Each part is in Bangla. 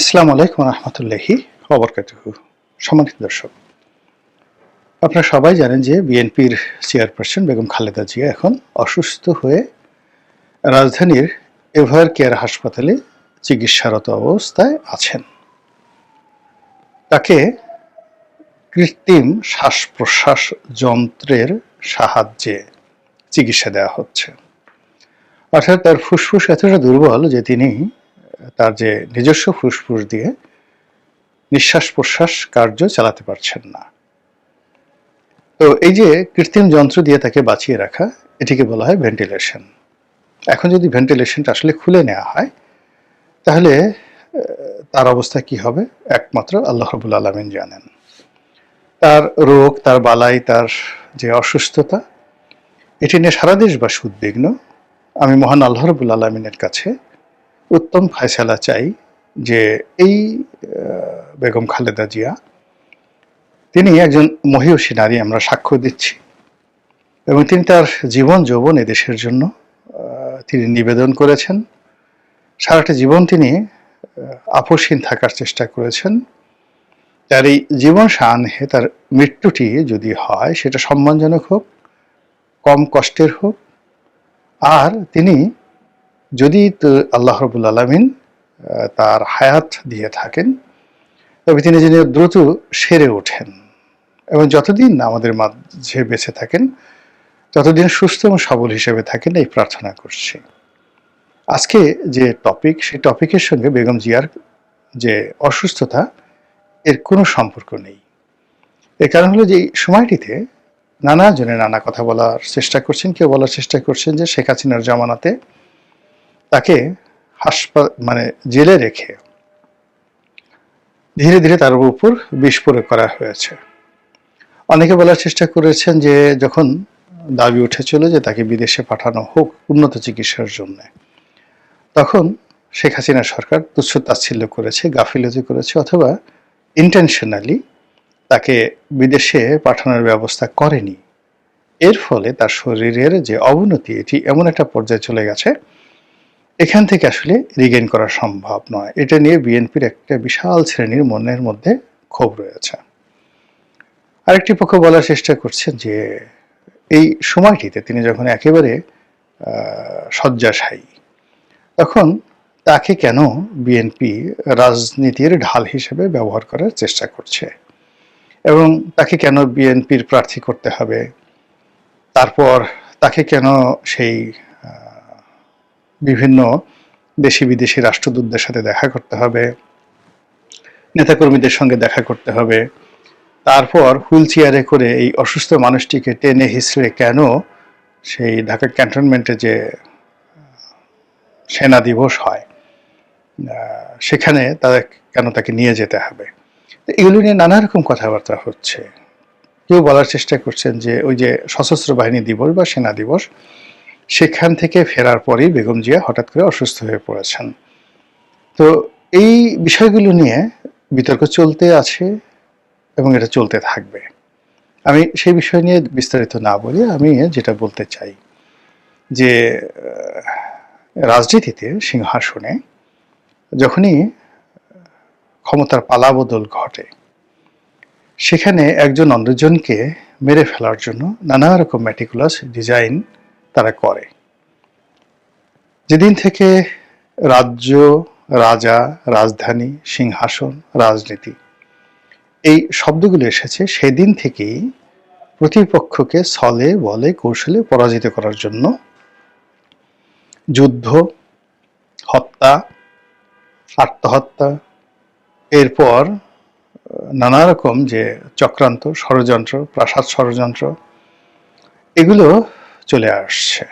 আসসালামু আলাইকুম রহমতুল্লাহি অবরকাতুহু সম্মানিত দর্শক, আপনারা সবাই জানেন যে বিএনপির চেয়ারপারসন বেগম খালেদা জিয়া এখন অসুস্থ হয়ে রাজধানীর এভার কেয়ার হাসপাতালে চিকিৎসারত অবস্থায় আছেন। তাকে কৃত্রিম শ্বাস প্রশ্বাস যন্ত্রের সাহায্যে চিকিৎসা দেওয়া হচ্ছে। অর্থাৎ তার ফুসফুস এতটা দুর্বল যে তিনি তার যে নিজস্ব ফুসফুস দিয়ে নিঃশ্বাস প্রশ্বাস কার্য চালাতে পারছেন না। তো এই যে কৃত্রিম যন্ত্র দিয়ে তাকে বাঁচিয়ে রাখা, এটিকে বলা হয় ভেন্টিলেশন। এখন যদি ভেন্টিলেশনটা আসলে খুলে নেওয়া হয়, তাহলে তার অবস্থা কি হবে? একমাত্র আল্লাহ রবুল আলমিন জানেন। তার রোগ, তার বালাই, তার যে অসুস্থতা, এটি নিয়ে সারা দেশবাসী উদ্বিগ্ন আমি মহান আল্লাহ রবুল আলমিনের কাছে উত্তম ফায়সালা চাই যে এই বেগম খালেদা জিয়া তিনি একজন মহিষী নারী আমরা সাক্ষ্য দিচ্ছি। এবং তিনি তার জীবন যৌবন এদেশের জন্য তিনি নিবেদন করেছেন। সারাটা জীবন তিনি আহ, আপোষহীন থাকার চেষ্টা করেছেন। তার এই জীবন সানহে তার মৃত্যুটি যদি হয় সেটা সম্মানজনক হোক কম কষ্টের হোক আর তিনি যদি আল্লাহ রবুল আলমিন তার হায়াত দিয়ে থাকেন, তবে তিনি যেন দ্রুত সেরে ওঠেন। এবং যতদিন আমাদের মাঝে বেঁচে থাকেন, ততদিন সুস্থ এবং সবল হিসেবে থাকেন, এই প্রার্থনা করছি। আজকে যে টপিক সেই টপিকের সঙ্গে বেগম জিয়ার যে অসুস্থতা, এর কোনো সম্পর্ক নেই। এর কারণ হলো যে এই সময়টিতে নানা জনে নানা কথা বলার চেষ্টা করছেন, কেউ বলার চেষ্টা করছেন যে শেখ হাসিনার জামানাতে তাকে হাসপা মানে জেলে রেখে ধীরে ধীরে তার উপর প্রয়োগ করা হয়েছে। অনেকে বলার চেষ্টা করেছেন যে যখন দাবি উঠেছিল যে তাকে বিদেশে পাঠানো হোক উন্নত চিকিৎসার জন্য, তখন শেখ হাসিনা সরকার তুচ্ছ তাচ্ছিল্য করেছে, গাফিলতি করেছে, অথবা ইন্টেনশনালি তাকে বিদেশে পাঠানোর ব্যবস্থা করেনি। এর ফলে তার শরীরের যে অবনতি, এটি এমন একটা পর্যায়ে চলে গেছে এখান থেকে আসলে রিগেইন করা সম্ভব নয়। এটা নিয়ে বিএনপির একটা বিশাল শ্রেণির মনের মধ্যে ক্ষোভ রয়েছে। আরেকটি পক্ষ বলার চেষ্টা করছেন যে, এই সময়টিতে তিনি যখন একেবারে শয্যাশায়ী, তখন তাকে কেন বিএনপি রাজনীতির ঢাল হিসেবে ব্যবহার করার চেষ্টা করছে? এবং তাকে কেন বিএনপির প্রার্থী করতে হবে? তারপর তাকে কেন সেই বিভিন্ন দেশি বিদেশি রাষ্ট্রদূতদের সাথে দেখা করতে হবে, নেতাকর্মীদের সঙ্গে দেখা করতে হবে। তারপর হুইল চেয়ারে করে এই অসুস্থ মানুষটিকে টেনে হিসড়ে কেন সেই ঢাকা ক্যান্টনমেন্টে যে, সেনা দিবস হয় সেখানে তাদের কেন তাকে নিয়ে যেতে হবে? এগুলো নিয়ে নানা রকম কথাবার্তা হচ্ছে। কেউ বলার চেষ্টা করছেন যে ওই যে সশস্ত্র বাহিনী দিবস বা সেনা দিবস সেখান থেকে ফেরার পরেই বেগম জিয়া হঠাৎ করে অসুস্থ হয়ে পড়েছেন। তো এই বিষয়গুলো নিয়ে বিতর্ক চলতে আছে এবং এটা চলতে থাকবে। আমি সেই বিষয় নিয়ে বিস্তারিত না বলে আমি যেটা বলতে চাই যে রাজনীতিতে সিংহাসনে যখনই ক্ষমতার পালাবদল ঘটে, সেখানে একজন অন্যজনকে মেরে ফেলার জন্য নানা রকম ম্যাটিকুলাস ডিজাইন তারা করে। যেদিন থেকে রাজ্য, রাজা, রাজধানী, সিংহাসন, রাজনীতি এই শব্দগুলো এসেছে, সেদিন থেকেই প্রতিপক্ষকে ছলে বলে, কৌশলে পরাজিত করার জন্য যুদ্ধ, হত্যা, আত্মহত্যা, এরপর নানা রকম যে চক্রান্ত, ষড়যন্ত্র, প্রাসাদ ষড়যন্ত্র, এগুলো চলে আসছে।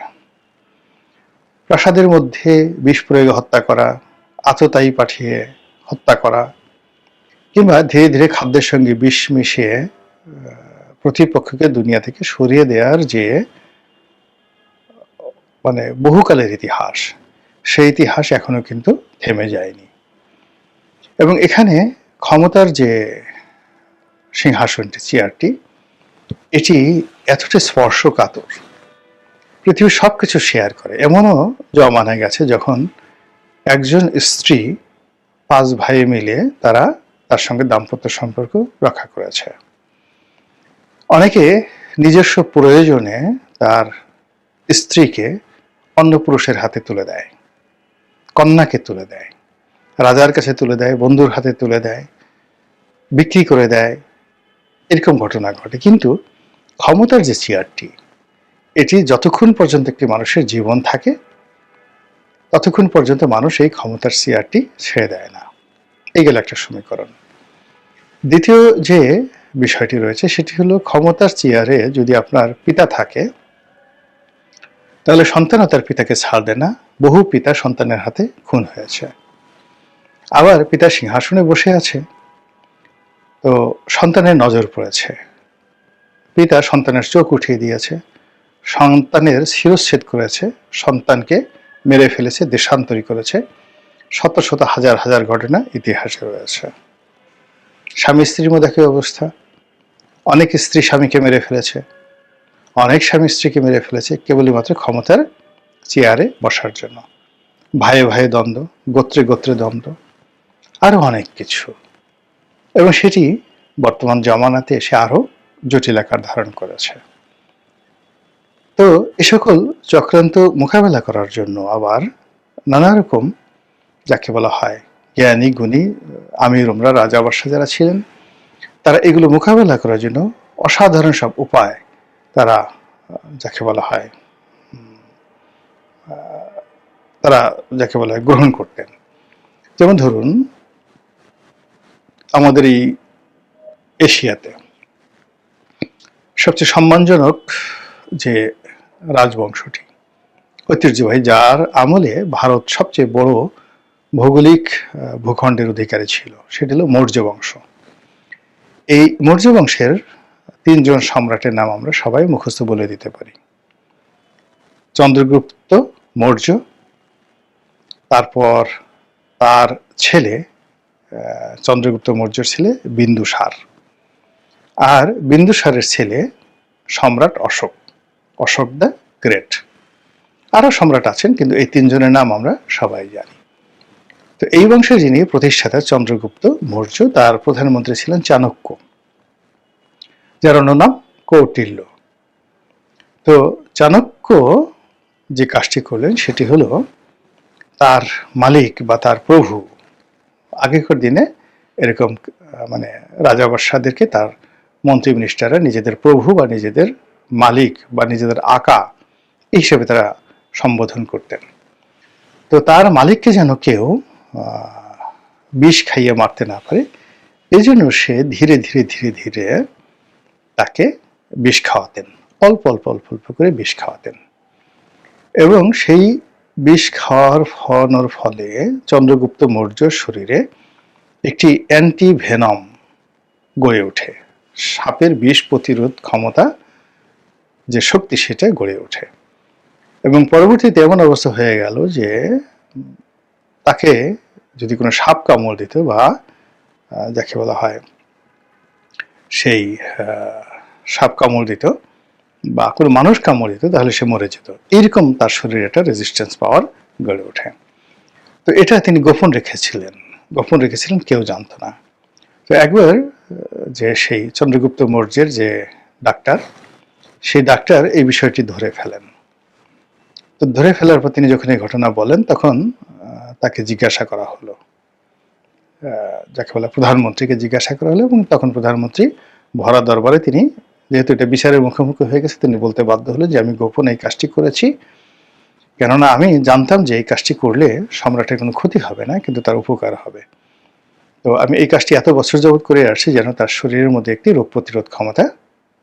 প্রাসাদের মধ্যে বিষ প্রয়োগে হত্যা করা, আততায়ী পাঠিয়ে হত্যা করা, কিংবা ধীরে ধীরে খাদ্যের সঙ্গে বিষ মিশিয়ে প্রতিপক্ষকে দুনিয়া থেকে সরিয়ে দেওয়ার যে মানে বহুকালের ইতিহাস, সেই ইতিহাস এখনও কিন্তু থেমে যায়নি। এবং এখানে ক্ষমতার যে সিংহাসনটি, চেয়ারটি, এটি এতটা স্পর্শকাতর পৃথিবীর সব কিছু শেয়ার করে। এমনও জমানা গেছে যখন একজন স্ত্রী পাঁচ ভাই মিলে তারা তার সঙ্গে দাম্পত্য সম্পর্ক রক্ষা করেছে। অনেকে নিজস্ব প্রয়োজনে তার স্ত্রীকে অন্য পুরুষের হাতে তুলে দেয়, কন্যাকে তুলে দেয়, রাজার কাছে তুলে দেয়, বন্ধুর হাতে তুলে দেয়, বিক্রি করে দেয়, এরকম ঘটনা ঘটে। কিন্তু ক্ষমতার যে চেয়ারটি এটি যতক্ষণ পর্যন্ত একটি মানুষের জীবন থাকে, ততক্ষণ পর্যন্ত মানুষ এই ক্ষমতার চেয়ারটি ছেড়ে দেয় না। এই গেল একটা সমীকরণ। দ্বিতীয় যে বিষয়টি রয়েছে, সেটি হলো ক্ষমতার চেয়ারে যদি আপনার পিতা থাকে, তাহলে সন্তানও তার পিতাকে ছাড় দেয় না। বহু পিতা সন্তানের হাতে খুন হয়েছে। আবার পিতা সিংহাসনে বসে আছে, তো সন্তানের নজর পড়েছে। পিতা সন্তানের চোখ উঠিয়ে দিয়েছে। সন্তানের শিরচ্ছেদ করেছে, সন্তানকে মেরে ফেলেছে, দেশান্তরী করেছে। শত শত হাজার হাজার ঘটনা ইতিহাসে রয়েছে। স্বামী স্ত্রীর মধ্যে একই অবস্থা। অনেক স্ত্রী স্বামীকে মেরে ফেলেছে। অনেক স্বামী স্ত্রীকে মেরে ফেলেছে কেবলই মাত্র ক্ষমতার চেয়ারে বসার জন্য। ভাইয়ে ভাইয়ে দ্বন্দ্ব, গোত্রে গোত্রে দ্বন্দ্ব আরও অনেক কিছু। এবং সেটি বর্তমান জমানাতে এসে আরও জটিল আকার ধারণ করেছে। তো এ সকল চক্রান্ত মোকাবেলা করার জন্য আবার নানা রকম যাকে বলা হয় জ্ঞানী, গুণী, আমির, উমরা, রাজা বাদশাহ যারা ছিলেন, তারা এগুলো মোকাবেলা করার জন্য অসাধারণ সব উপায় তারা, যাকে বলা হয় তারা যাকে বলা হয় গ্রহণ করতেন। যেমন ধরুন, আমাদের এই এশিয়াতে সবচেয়ে সম্মানজনক যে রাজবংশটি। ঐতিহ্যবাহী যার আমলে ভারত সবচেয়ে বড় ভৌগোলিক ভূখণ্ডের অধিকারী ছিল, সেটি হলো মৌর্য বংশ। এই মৌর্য বংশের তিনজন সম্রাটের নাম আমরা সবাই মুখস্থ বলে দিতে পারি। চন্দ্রগুপ্ত মৌর্য, তারপর তার ছেলে চন্দ্রগুপ্ত মৌর্যর ছেলে বিন্দুসার। আর বিন্দুসারের ছেলে সম্রাট অশোক। Ashok the great. আরও সম্রাট আছেন, কিন্তু এই তিনজনের নাম আমরা সবাই জানি। তো এই বংশের যিনি প্রতিষ্ঠাতা চন্দ্রগুপ্ত মৌর্য, তার প্রধানমন্ত্রী ছিলেন চাণক্য, যার অন্য নাম কৌটিল্য। তো চাণক্য যে কাজটি করলেন, সেটি হলো তার মালিক বা তার প্রভু। আগেকার দিনে এরকম মানে রাজা বাদশাহদেরকে তার মন্ত্রী মিনিস্টাররা নিজেদের প্রভু বা নিজেদের মালিক বা নিজেদের আকা এই হিসেবে তারা সম্বোধন করতেন। তো তার মালিককে যেন কেউ বিষ খাইয়ে মারতে না পারে এই জন্য সে ধীরে ধীরে ধীরে ধীরে তাকে বিষ খাওয়াতেন। অল্প অল্প অল্প অল্প করে বিষ খাওয়াতেন। এবং সেই বিষ খাওয়ার ফলানোর ফলে চন্দ্রগুপ্ত মৌর্যর শরীরে একটি অ্যান্টিভেনম গড়ে ওঠে। সাপের বিষ প্রতিরোধ ক্ষমতা যে শক্তি সেটা গড়ে ওঠে। এবং পরবর্তীতে এমন অবস্থা হয়ে গেল যে তাকে যদি কোনো সাপ কামড় দিত বা যাকে বলা হয়, সেই সাপ কামড় দিত বা কোনো মানুষ কামড় দিত তাহলে সে মরে যেত। এইরকম তার শরীরে একটা রেজিস্ট্যান্স পাওয়ার গড়ে ওঠে। তো এটা তিনি গোপন রেখেছিলেন। গোপন রেখেছিলেন, কেউ জানতো না। তো একবার যে সেই চন্দ্রগুপ্ত মৌর্যের যে ডাক্তার সেই ডাক্তার এই বিষয়টি ধরে ফেলেন। তো ধরে ফেলার পর তিনি যখন এই ঘটনা বলেন, তখন তাকে জিজ্ঞাসা করা হলো। যাকে বলে প্রধানমন্ত্রীকে জিজ্ঞাসা করা হলো এবং তখন প্রধানমন্ত্রী ভরা দরবারে তিনি, যেহেতু এটা বিচারের মুখোমুখি হয়ে গেছে, তিনি বলতে বাধ্য হলো যে আমি গোপন এই কাজটি করেছি। কেননা আমি জানতাম যে এই কাজটি করলে সম্রাটের কোনো ক্ষতি হবে না, কিন্তু তার উপকার হবে। তো আমি এই কাজটি এত বছর যাবৎ করে আসছি যেন তার শরীরের মধ্যে একটি রোগ প্রতিরোধ ক্ষমতা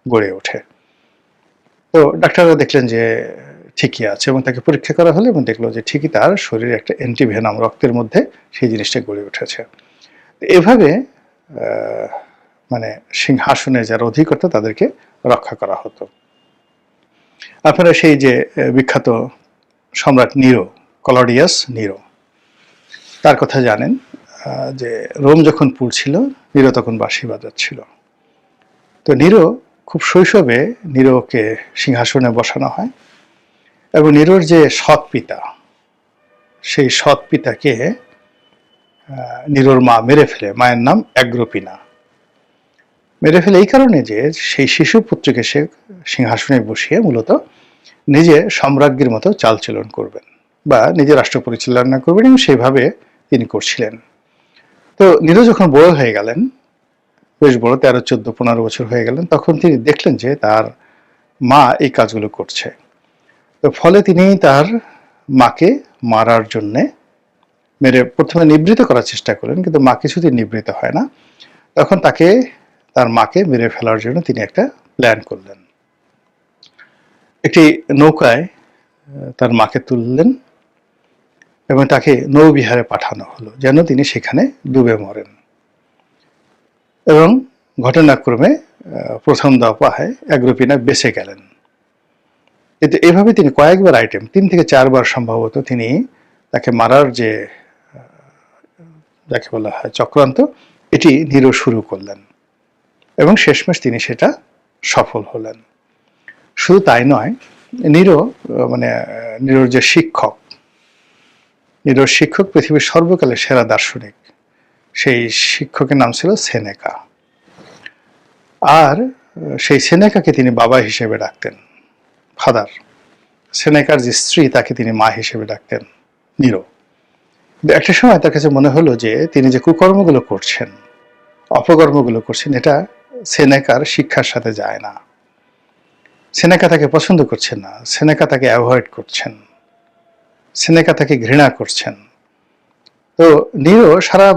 গড়ে ওঠে। তো ডাক্তাররা দেখলেন যে ঠিকই আছে এবং তাকে পরীক্ষা করা হলো এবং দেখল যে ঠিকই তার শরীরে একটা অ্যান্টিভেনাম রক্তের মধ্যে সেই জিনিসটা গড়ে উঠেছে। এভাবে মানে সিংহাসনের যারা অধিকর্তা তাদেরকে রক্ষা করা হতো। আপনারা সেই যে বিখ্যাত সম্রাট নিরো, কলডিয়াস নিরো, তার কথা জানেন যে রোম যখন পুড়ছিল নিরো তখন বাঁশি বাজাচ্ছিল। তো নিরো খুব শৈশবে নিরোকে সিংহাসনে বসানো হয় এবং নিরোর যে সৎ পিতা, সেই সৎ পিতাকে নিরোর মা মেরে ফেলে। মায়ের নাম অ্যাগ্রোপিনা। মেরে ফেলে এই কারণে যে সেই শিশু পুত্রকে সে সিংহাসনে বসিয়ে মূলত নিজে সম্রাজ্ঞীর মতো চালচলন করবেন বা নিজে রাষ্ট্র পরিচালনা করবেন এবং সেইভাবে তিনি করছিলেন। তো নীরু যখন বড় হয়ে গেলেন বেশ বড়, তেরো, চোদ্দ, পনেরো বছর হয়ে গেলেন। তখন তিনি দেখলেন যে তার মা এই কাজগুলো করছে। তো ফলে তিনি তার মাকে মারার জন্যে মেরে প্রথমে নিবৃত করার চেষ্টা করলেন, কিন্তু মা কিছুতেই নিবৃত হয় না। তখন তাকে, তার মাকে মেরে ফেলার জন্য তিনি একটা প্ল্যান করলেন। একটি নৌকায় তার মাকে তুললেন এবং তাকে নৌবিহারে পাঠানো হলো, যেন তিনি সেখানে ডুবে মরেন। এবং ঘটনাক্রমে প্রথম দফায় অ্যাগ্রোপিনা বেঁচে গেলেন। কিন্তু এভাবে তিনি কয়েকবার আইটেম, তিন থেকে চারবার সম্ভবত তিনি তাকে মারার যে যাকে বলা হয় চক্রান্ত, এটি নিরো শুরু করলেন এবং শেষমেশ তিনি সেটা সফল হলেন। শুধু তাই নয়, নিরো মানে নিরোর যে শিক্ষক, নিরোর শিক্ষক পৃথিবীর সর্বকালের সেরা দার্শনিক সেই শিক্ষকের নাম ছিল সেনেকা। আর সেই সেনেকাকে তিনি বাবা হিসেবে ডাকতেন, ফাদার। সেনেকার যে স্ত্রী, তাকে তিনি মা হিসেবে ডাকতেন, নিরো। একটা সময় তার কাছে মনে হলো যে তিনি যে কুকর্মগুলো করছেন, অপকর্মগুলো করছেন, এটা সেনেকার শিক্ষার সাথে যায় না। সেনেকা তাকে পছন্দ করছেন না, সেনেকা তাকে অ্যাভয়েড করছেন, সেনেকা তাকে ঘৃণা করছেন। তো নিরো সারা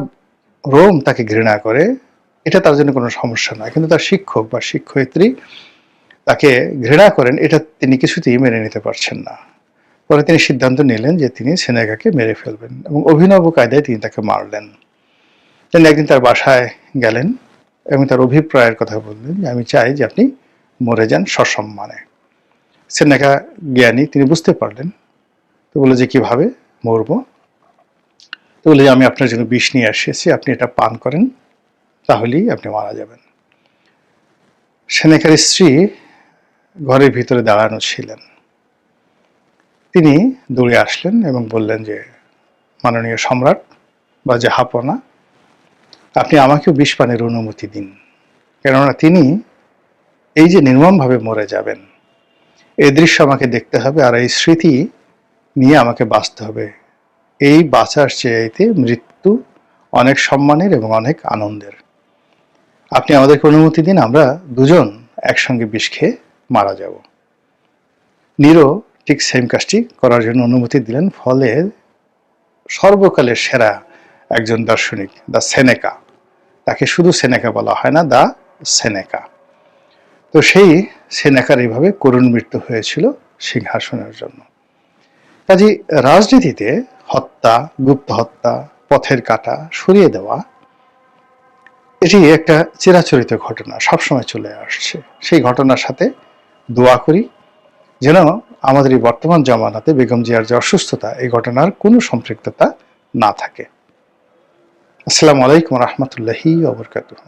রোম তাকে ঘৃণা করে, এটা তার জন্য কোনো সমস্যা নয়। কিন্তু তার শিক্ষক বা শিক্ষয়িত্রী তাকে ঘৃণা করেন, এটা তিনি কিছুতেই মেনে নিতে পারছেন না। পরে তিনি সিদ্ধান্ত নিলেন যে তিনি সেনেকাকে মেরে ফেলবেন এবং অভিনব কায়দায় তিনি তাকে মারলেন। তিনি একদিন তার বাসায় গেলেন এবং তার অভিপ্রায়ের কথা বললেন যে, আমি চাই যে আপনি মরে যান সসম্মানে। সেনেকা জ্ঞানী, তিনি বুঝতে পারলেন। তো বলল যে, কীভাবে মরবো? তো বলে যে, আমি আপনার জন্য বিষ নিয়ে এসেছি আপনি এটা পান করেন, তাহলেই আপনি মারা যাবেন। সেনেকার স্ত্রী ঘরের ভিতরে দাঁড়ানো ছিলেন। তিনি দৌড়ে আসলেন এবং বললেন যে, মাননীয় সম্রাট বা জাহাপনা আপনি আমাকেও বিষ পানের অনুমতি দিন। কেননা তিনি এই যে নির্মমভাবে মরে যাবেন এই দৃশ্য আমাকে দেখতে হবে আর এই স্মৃতি নিয়ে আমাকে বাঁচতে হবে। এই বাঁচার চেয়েতে মৃত্যু অনেক সম্মানের এবং অনেক আনন্দের। আপনি আমাদেরকে অনুমতি দিন, আমরা দুজন একসঙ্গে বিষ খেয়ে মারা যাব। নিরো ঠিক সেম কাজটি করার জন্য অনুমতি দিলেন, ফলে সর্বকালের সেরা একজন দার্শনিক দা সেনেকা। তাকে শুধু সেনেকা বলা হয় না দা সেনেকা। তো সেই সেনেকার এইভাবে করুণ মৃত্যু হয়েছিল সিংহাসনের জন্য। কাজে রাজনীতিতে হত্যা, গুপ্ত হত্যা, পথের কাটা সরিয়ে দেওয়া, এটি একটা চিরাচরিত ঘটনা, সবসময় চলে আসছে। সেই ঘটনার সাথে দোয়া করি যেন আমাদের এই বর্তমান জমানাতে বেগম জিয়ার যে অসুস্থতা, এই ঘটনার কোনো সম্পৃক্ততা না থাকে। আসসালামু আলাইকুম রহমতুল্লাহি ওবরকাতুহ